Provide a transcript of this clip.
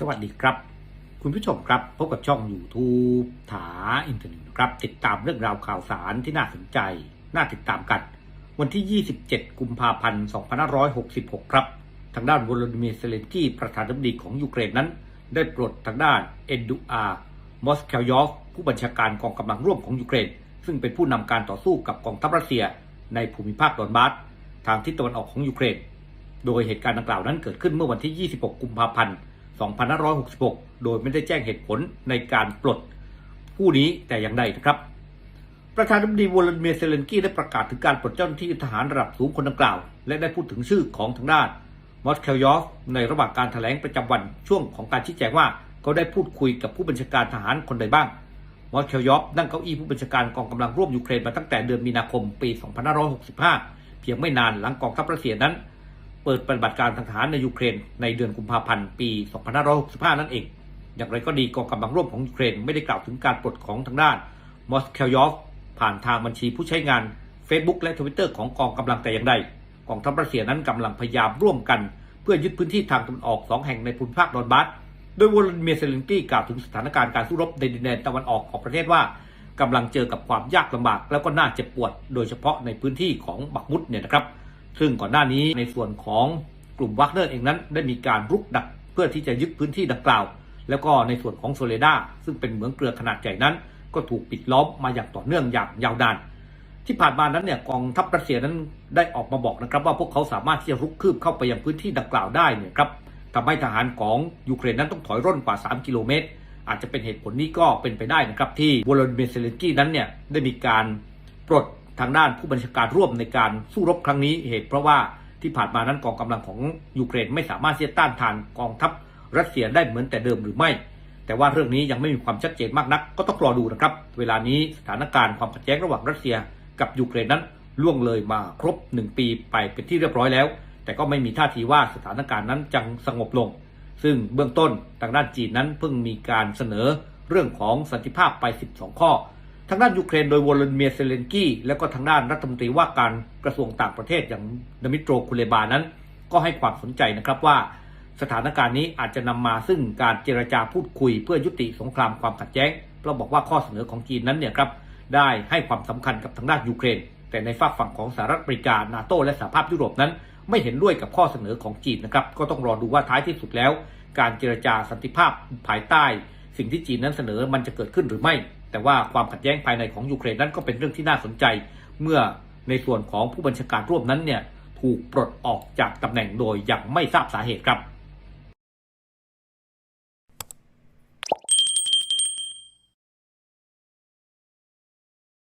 สวัสดีครับ คุณผู้ชมครับ พบกับช่อง YouTube ถาอินเทอร์เน็ตครับ ติดตามเรื่องราวข่าวสารที่น่าสนใจ น่าติดตามกัน วันที่ 27 กุมภาพันธ์ 2566 ครับ ทางด้านวลาดิเมียร์เซเลนกี้ประธานาธิบดีของยูเครนนั้น ได้ปลดทางด้านเอ็นดูอามอสเคลยอฟผู้บัญชาการกองกำลังร่วมของยูเครน ซึ่งเป็นผู้นำการต่อสู้กับกองทัพรัสเซีย ในภูมิภาคดอนบาสทางทิศตะวันออกของยูเครน โดยเหตุการณ์ดังกล่าวนั้นเกิดขึ้นเมื่อวันที่ 26 กุมภาพันธ์ 2566 โดยไม่ได้แจ้งเหตุผลในการปลดผู้นี้แต่อย่างใดนะครับประธานาธิบดีวลาดิเมียร์เซเลนกี้ได้ประกาศถึงการปลดเจ้าหน้าที่ทหารระดับสูงคนดังกล่าว และได้พูดถึงชื่อของทางด้านมอสเคลยอฟในระหว่างการแถลงประจำวันช่วงของการชี้แจงว่าเขาได้พูดคุยกับผู้บัญชาการทหารคนใดบ้าง มอสเคลยอฟนั่งเก้าอี้ผู้บัญชาการกองกำลังร่วมยูเครนมาตั้งแต่เดือนมีนาคมปี 2565 เพียงไม่นานหลังกองทัพรัสเซียนั้น เปิดปฏิบัติการทางทหารในยูเครนในเดือนกุมภาพันธ์ปี 2565 นั่นเอง อย่างไรก็ดีกองกำลังร่วมของยูเครนไม่ได้กล่าวถึงการปลดของทางด้านมอสเคลยอฟผ่านทางบัญชีผู้ใช้งาน Facebook และ Twitter ของกองกำลังแต่อย่างใดกองทัพรัสเซียนั้นกำลังพยายามร่วมกัน เพื่อยึดพื้นที่ทางตะวันออกสองแห่งในภูมิภาคดอนบาสโดยวลาดิเมียร์เซเลนกี้กล่าวถึงสถานการณ์การสู้รบในดินแดนตะวันออกของประเทศว่ากำลังเจอกับความยากลำบากแล้วก็น่าเจ็บปวด โดยเฉพาะในพื้นที่ของบักมุดเนี่ยนะครับ ซึ่งก่อนหน้านี้ในส่วนของกลุ่มวักเนอร์เองนั้น ได้มีการรุกดักเพื่อที่จะยึดพื้นที่ดังกล่าว แล้วก็ในส่วนของโซเลดาซึ่งเป็นเหมืองเกลือขนาดใหญ่นั้น ก็ถูกปิดล้อมมาอย่างต่อเนื่องอย่างยาวนาน ที่ผ่านมานั้นเนี่ยกองทัพรัสเซียนั้นได้ออกมาบอกนะครับ ว่าพวกเขาสามารถที่จะรุกคืบเข้าไปยังพื้นที่ดังกล่าวได้เนี่ยครับทำให้ทหารของยูเครนนั้นต้องถอยร่นกว่า 3 กิโลเมตร อาจจะเป็นเหตุผลนี้ก็เป็นไปได้นะครับที่วลาดิเมียร์เซเลนกี้นั้นเนี่ยได้มีการปลด ทางด้านผู้บัญชาการร่วมในการสู้รบครั้งนี้เหตุเพราะว่าที่ผ่านมานั้นกองกำลังของยูเครนไม่สามารถที่จะต้านทานกองทัพรัสเซียได้เหมือนแต่เดิมหรือไม่ แต่ว่าเรื่องนี้ยังไม่มีความชัดเจนมากนัก ก็ต้องรอดูนะครับ เวลานี้สถานการณ์ความขัดแย้งระหว่างรัสเซียกับยูเครนนั้นล่วงเลยมาครบ 1 ปีไปเป็นที่เรียบร้อยแล้ว แต่ก็ไม่มีท่าทีว่าสถานการณ์นั้นจะสงบลง ซึ่งเบื้องต้นทางด้านจีนนั้นเพิ่งมีการเสนอเรื่องของสันติภาพไป 12 ข้อ ทางด้านยูเครนโดยวลเมียเซเลนกี้ และก็ทางด้านรัฐมนตรีว่าการกระทรวงต่างประเทศอย่างดมิโตรคุเลบานั้น ก็ให้ความสนใจนะครับว่า สถานการณ์นี้อาจจะนำมาซึ่งการเจรจาพูดคุยเพื่อยุติสงครามความขัดแย้งเพราะบอกว่าข้อเสนอของจีนนั้นเนี่ยครับได้ให้ความสำคัญกับทางด้านยูเครน แต่ในฝากฝั่งของสหรัฐอเมริกานาโตและสหภาพยุโรปนั้น ไม่เห็นด้วยกับข้อเสนอของจีนนะครับก็ต้องรอดูว่าท้ายที่สุดแล้ว การเจรจาสันติภาพภายใต้ สิ่งที่จีนนั้นเสนอมันจะเกิดขึ้นหรือไม่ แต่ว่าความขัดแย้งภายในของยูเครนนั้นก็เป็นเรื่องที่น่าสนใจ เมื่อในส่วนของผู้บัญชาการร่วมนั้นเนี่ยถูกปลดออกจากตำแหน่งโดยยังไม่ทราบสาเหตุครับ